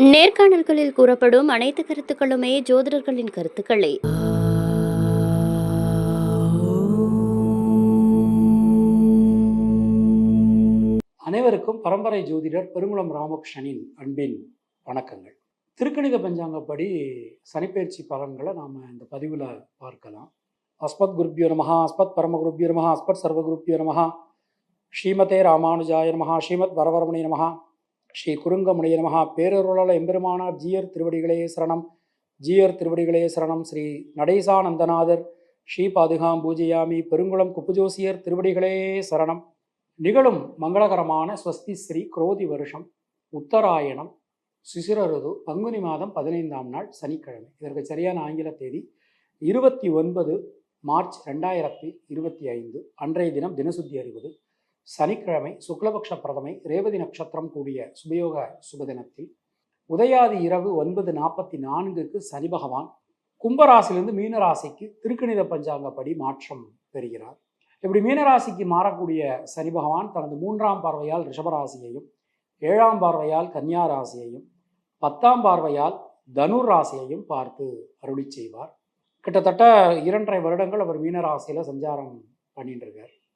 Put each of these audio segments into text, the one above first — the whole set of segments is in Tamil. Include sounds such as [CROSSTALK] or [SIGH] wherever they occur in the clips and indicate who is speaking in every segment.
Speaker 1: நேர்காணல்களில் கூறப்படும் அனைத்து கருத்துக்களுமே ஜோதிடர்களின் கருத்துக்களே.
Speaker 2: அனைவருக்கும் பரம்பரை ஜோதிடர் பெருங்குளம் ராமகிருஷ்ணனின் அன்பின் வணக்கங்கள். திருக்கணித பஞ்சாங்கப்படி சனிப்பெயர்ச்சி பலன்களை நாம் இந்த பதிவில் பார்க்கலாம். அஸ்மத் குருப்பியோ நமஹா அஸ்மத் பரம குருப்பியோ நமஹா அஸ்மத் சர்வ குருப்பியோ நமஹா ஸ்ரீமதே ராமானுஜாய நமஹா ஸ்ரீமத் வரவரமணி நமஹா. ஸ்ரீ குறுங்கமுனைய நமஹா பேரருளாள எம்பெருமானார் ஜீயர் திருவடிகளே சரணம். ஜீயர் திருவடிகளே சரணம். ஸ்ரீ நடேசானந்தநாதர் ஸ்ரீ பாதுகாம் பூஜையாமி பெருங்குளம் குப்புஜோசியர் திருவடிகளே சரணம். நிகழும் மங்களகரமான ஸ்வஸ்தி ஸ்ரீ குரோதி வருஷம் உத்தராயணம் சிசிரருது பங்குனி மாதம் பதினைந்தாம் நாள் சனிக்கிழமை. இதற்கு சரியான ஆங்கில தேதி இருபத்தி ஒன்பது மார்ச் ரெண்டாயிரத்தி இருபத்தி ஐந்து அன்றைய தினம் தினசுத்தி அறிவது சனிக்கிழமை சுக்லபக்ஷ பிரதமை ரேவதி நட்சத்திரம் கூடிய சுபயோக சுபதினத்தில் உதயாதி இரவு ஒன்பது நாற்பத்தி நான்குக்கு சனி பகவான் கும்பராசிலிருந்து மீனராசிக்கு திருக்கணித பஞ்சாங்கப்படி மாற்றம் பெறுகிறார். இப்படி மீனராசிக்கு மாறக்கூடிய சனி பகவான் தனது மூன்றாம் பார்வையால் ரிஷபராசியையும் ஏழாம் பார்வையால் கன்னியா ராசியையும் பத்தாம் பார்வையால் தனுர் ராசியையும் பார்த்து அருளி செய்வார். கிட்டத்தட்ட இரண்டரை வருடங்கள் அவர் மீனராசியில் சஞ்சாரம் பண்ணிட்டு இருக்கார்.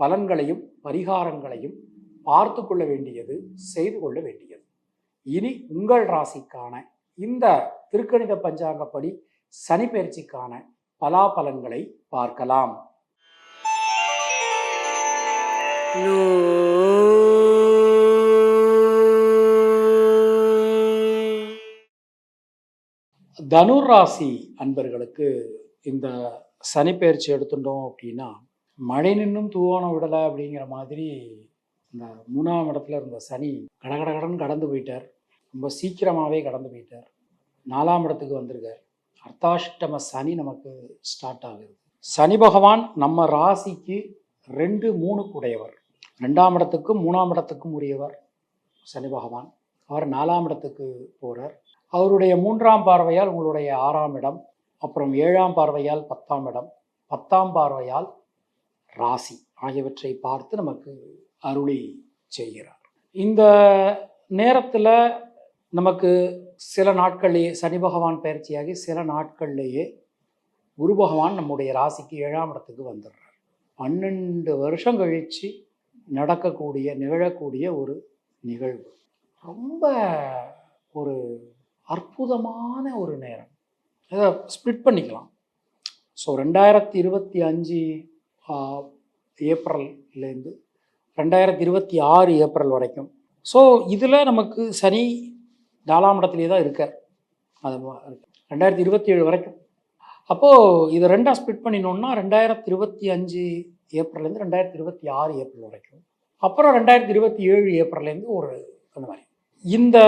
Speaker 2: பலன்களையும் பரிகாரங்களையும் பார்த்து கொள்ள வேண்டியது செய்து கொள்ள வேண்டியது. இனி உங்கள் ராசிக்கான இந்த திருக்கணித பஞ்சாங்கப்படி சனி பயிற்சிக்கான பலாபலன்களை பார்க்கலாம். தனுர் ராசி அன்பர்களுக்கு இந்த சனி பயிற்சி எடுத்துட்டோம் அப்படின்னா மழை நின்னும் தூவானம் விடலை அப்படிங்கிற மாதிரி இந்த மூணாம் இடத்துல இருந்த சனி கடகடகடன் கடந்து போயிட்டார். ரொம்ப சீக்கிரமாகவே கடந்து போயிட்டார். நாலாம் இடத்துக்கு வந்திருக்கார். அர்த்தாஷ்டம சனி நமக்கு ஸ்டார்ட் ஆகுது. சனி பகவான் நம்ம ராசிக்கு ரெண்டு மூணுக்கு உடையவர். ரெண்டாம் இடத்துக்கும் மூணாம் இடத்துக்கும் உரியவர் சனி பகவான். அவர் நாலாம் இடத்துக்கு போகிறார் அவருடைய மூன்றாம் பார்வையால் உங்களுடைய ஆறாம் இடம். அப்புறம் ஏழாம் பார்வையால் பத்தாம் இடம். பத்தாம் பார்வையால் ராசி ஆகியவற்றை பார்த்து நமக்கு அருளி செய்கிறார். இந்த நேரத்தில் நமக்கு சில நாட்கள்லேயே சனி பகவான் பயிற்சியாகி சில நாட்கள்லேயே குரு பகவான் நம்முடைய ராசிக்கு ஏழாம் இடத்துக்கு வந்துடுறார். பன்னெண்டு வருஷம் கழித்து நடக்கக்கூடிய நிகழக்கூடிய ஒரு நிகழ்வு. ரொம்ப ஒரு அற்புதமான ஒரு நேரம். இதை ஸ்ப்ளிட் பண்ணிக்கலாம். ஸோ ரெண்டாயிரத்தி இருபத்தி அஞ்சு ஏப்ரல்லேருந்து ரெண்டாயிரத்தி இருபத்தி ஆறு ஏப்ரல் வரைக்கும். ஸோ இதில் நமக்கு சனி நாலாம் இடத்துலேயே தான் இருக்கார். அது ரெண்டாயிரத்தி இருபத்தி ஏழு வரைக்கும். அப்போது இதை ரெண்டாக ஸ்பிட் பண்ணினோம்னா ரெண்டாயிரத்தி இருபத்தி அஞ்சு ஏப்ரல்லேருந்து ரெண்டாயிரத்தி இருபத்தி ஆறு ஏப்ரல் வரைக்கும். அப்புறம் ரெண்டாயிரத்தி இருபத்தி ஏழு ஏப்ரல்லேருந்து ஒரு அந்த மாதிரி. இந்த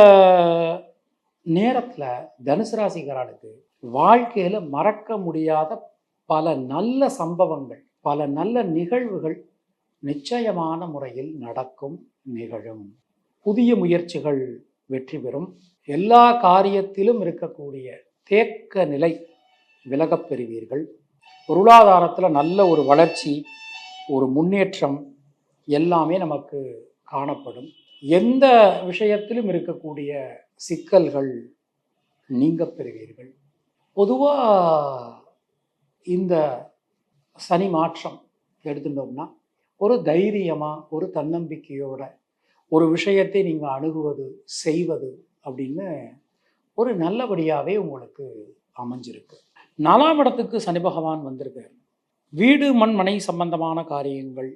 Speaker 2: நேரத்தில் தனுசு ராசிக்காரனுக்கு வாழ்க்கையில் மறக்க முடியாத பல நல்ல சம்பவங்கள் பல நல்ல நிகழ்வுகள் நிச்சயமான முறையில் நடக்கும் நிகழும். புதிய முயற்சிகள் வெற்றி பெறும். எல்லா காரியத்திலும் இருக்கக்கூடிய தேக்க நிலை விலகப் பெறுவீர்கள். பொருளாதாரத்தில் நல்ல ஒரு வளர்ச்சி ஒரு முன்னேற்றம் எல்லாமே நமக்கு காணப்படும். எந்த விஷயத்திலும் இருக்கக்கூடிய சிக்கல்கள் நீங்க பெறுவீர்கள். பொதுவாக இந்த சனி மாற்றம் எடுத்துட்டோம்னா ஒரு தைரியமாக ஒரு தன்னம்பிக்கையோட ஒரு விஷயத்தை நீங்கள் அணுகுவது செய்வது அப்படின்னு ஒரு நல்லபடியாகவே உங்களுக்கு அமைஞ்சிருக்கு. நாலாம் இடத்துக்கு சனி பகவான் வந்திருக்கார். வீடு மண் மனை சம்பந்தமான காரியங்கள்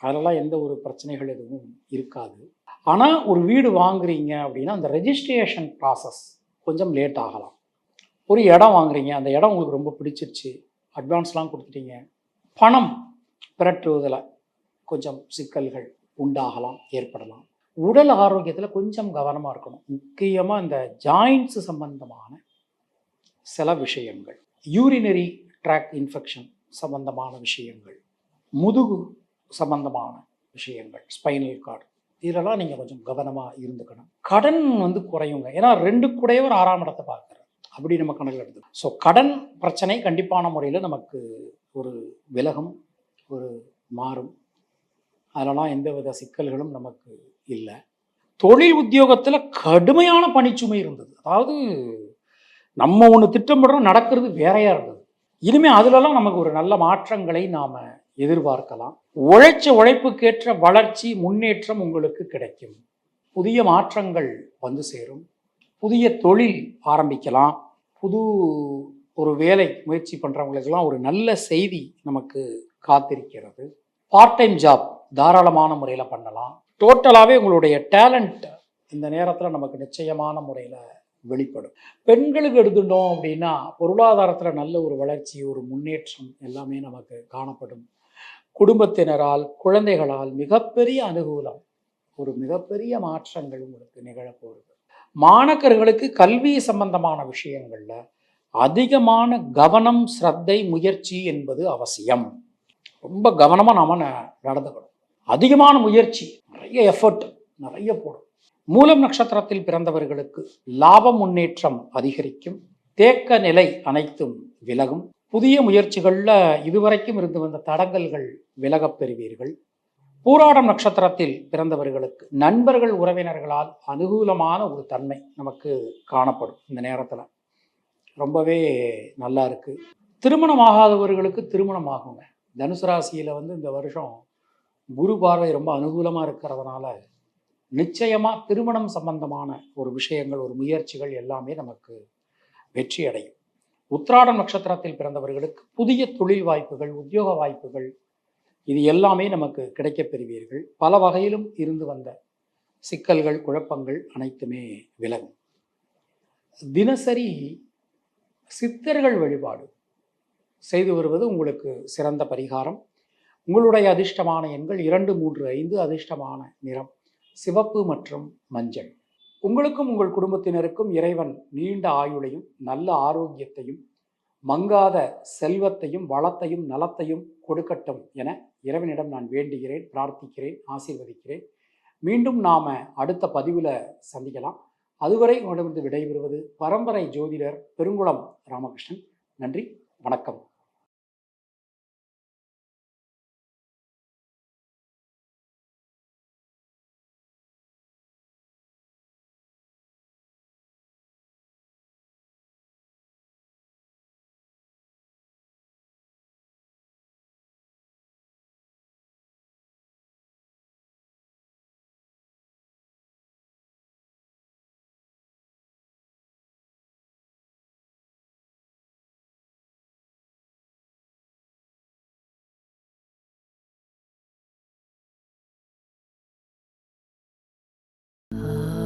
Speaker 2: அதெல்லாம் எந்த ஒரு பிரச்சனைகள் எதுவும் இருக்காது. ஆனால் ஒரு வீடு வாங்குறீங்க அப்படின்னா அந்த ரெஜிஸ்ட்ரேஷன் ப்ராசஸ் கொஞ்சம் லேட் ஆகலாம். ஒரு இடம் வாங்குறீங்க அந்த இடம் உங்களுக்கு ரொம்ப பிடிச்சிருச்சு அட்வான்ஸ்லாம் கொடுத்துட்டீங்க பணம் பிரட்டுவதில் கொஞ்சம் சிக்கல்கள் உண்டாகலாம் ஏற்படலாம். உடல் ஆரோக்கியத்தில் கொஞ்சம் கவனமாக இருக்கணும். முக்கியமாக இந்த ஜாயின்ட்ஸ் சம்பந்தமான சில விஷயங்கள். யூரினரி ட்ராக் இன்ஃபெக்ஷன் சம்பந்தமான விஷயங்கள். முதுகு சம்பந்தமான விஷயங்கள் ஸ்பைனல் கார்டு இதெல்லாம் நீங்கள் கொஞ்சம் கவனமாக இருந்துக்கணும். கடன் வந்து குறையுங்க. ஏன்னா ரெண்டு கூடையவர் ஆறாம் இடத்தை பார்க்குறாரு அப்படி நம்ம கணக்கில் எடுத்து ஸோ கடன் பிரச்சனை கண்டிப்பான முறையில் நமக்கு ஒரு விலகும் ஒரு மாறும். அதெல்லாம் எந்தவித சிக்கல்களும் நமக்கு இல்லை. தொழில் உத்தியோகத்தில் கடுமையான பணிச்சுமை இருந்தது. அதாவது நம்ம ஒன்று திட்டமிடுறோம் நடக்கிறது வேறையாக இருந்தது. இனிமேல் அதுலலாம் நமக்கு ஒரு நல்ல மாற்றங்களை நாம் எதிர்பார்க்கலாம். உழைச்ச உழைப்புக்கேற்ற வளர்ச்சி முன்னேற்றம் உங்களுக்கு கிடைக்கும். புதிய மாற்றங்கள் வந்து சேரும். புதிய தொழில் ஆரம்பிக்கலாம். புது ஒரு வேலை முயற்சி பண்ணுறவங்களுக்கெல்லாம் ஒரு நல்ல செய்தி நமக்கு காத்திருக்கிறது. பார்ட் டைம் ஜாப் தாராளமான முறையில் பண்ணலாம். டோட்டலாகவே உங்களுடைய டேலண்ட் இந்த நேரத்தில் நமக்கு நிச்சயமான முறையில் வெளிப்படும். பெண்களுக்கு எடுத்துட்டோம் அப்படின்னா பொருளாதாரத்தில் நல்ல ஒரு வளர்ச்சி ஒரு முன்னேற்றம் எல்லாமே நமக்கு காணப்படும். குடும்பத்தினரால் குழந்தைகளால் மிகப்பெரிய அனுகூலம் ஒரு மிகப்பெரிய மாற்றங்கள் உங்களுக்கு நிகழப்போகுது. மாணக்கர்களுக்கு கல்வி சம்பந்தமான விஷயங்களில் அதிகமான கவனம் ஸ்ரத்தை முயற்சி என்பது அவசியம். ரொம்ப கவனமாக நாம் ந- நடந்துக்கணும். அதிகமான முயற்சி நிறைய எஃபர்ட் நிறைய போடும். மூலம் நட்சத்திரத்தில் பிறந்தவர்களுக்கு லாப முன்னேற்றம் அதிகரிக்கும். தேக்க நிலை அனைத்தும் விலகும். புதிய முயற்சிகளில் இதுவரைக்கும் இருந்து வந்த தடங்கல்கள் விலகப் பெறுவீர்கள். பூராடம் நட்சத்திரத்தில் பிறந்தவர்களுக்கு நண்பர்கள் உறவினர்களால் அனுகூலமான ஒரு தன்மை நமக்கு காணப்படும் இந்த நேரத்தில். ரொம்பவே நல்லா இருக்குது திருமணம் ஆகாதவர்களுக்கு திருமணம் ஆகுங்க தனுசு ராசியில் வந்து இந்த வருஷம் குரு பார்வை ரொம்ப அனுகூலமாக இருக்கிறதுனால நிச்சயமாக திருமணம் சம்பந்தமான ஒரு விஷயங்கள் ஒரு முயற்சிகள் எல்லாமே நமக்கு வெற்றி அடையும். உத்ராட நட்சத்திரத்தில் பிறந்தவர்களுக்கு புதிய தொழில் வாய்ப்புகள் உத்தியோக வாய்ப்புகள் இது எல்லாமே நமக்கு கிடைக்கப் பெறுவீர்கள். பல வகையிலும் இருந்து வந்த சிக்கல்கள் குழப்பங்கள் அனைத்துமே விலகும். தினசரி சித்தர்கள் வழிபாடு. செய்து வருவது உங்களுக்கு சிறந்த பரிகாரம். உங்களுடைய அதிர்ஷ்டமான எண்கள் இரண்டு மூன்று ஐந்து அதிர்ஷ்டமான நிறம். சிவப்பு மற்றும் மஞ்சள். உங்களுக்கும் உங்கள் குடும்பத்தினருக்கும் இறைவன் நீண்ட ஆயுளையும் நல்ல ஆரோக்கியத்தையும் மங்காத செல்வத்தையும் வளத்தையும் நலத்தையும் கொடுக்கட்டும் என இறைவனிடம் நான் வேண்டுகிறேன் பிரார்த்திக்கிறேன் ஆசீர்வதிக்கிறேன். மீண்டும் நாம் அடுத்த பதிவில் சந்திக்கலாம். அதுவரை உங்களிடமிருந்து விடைபெறுவது பரம்பரை ஜோதிடர் பெருங்குளம் ராமகிருஷ்ணன். நன்றி வணக்கம். [GASPS]
Speaker 1: Oh.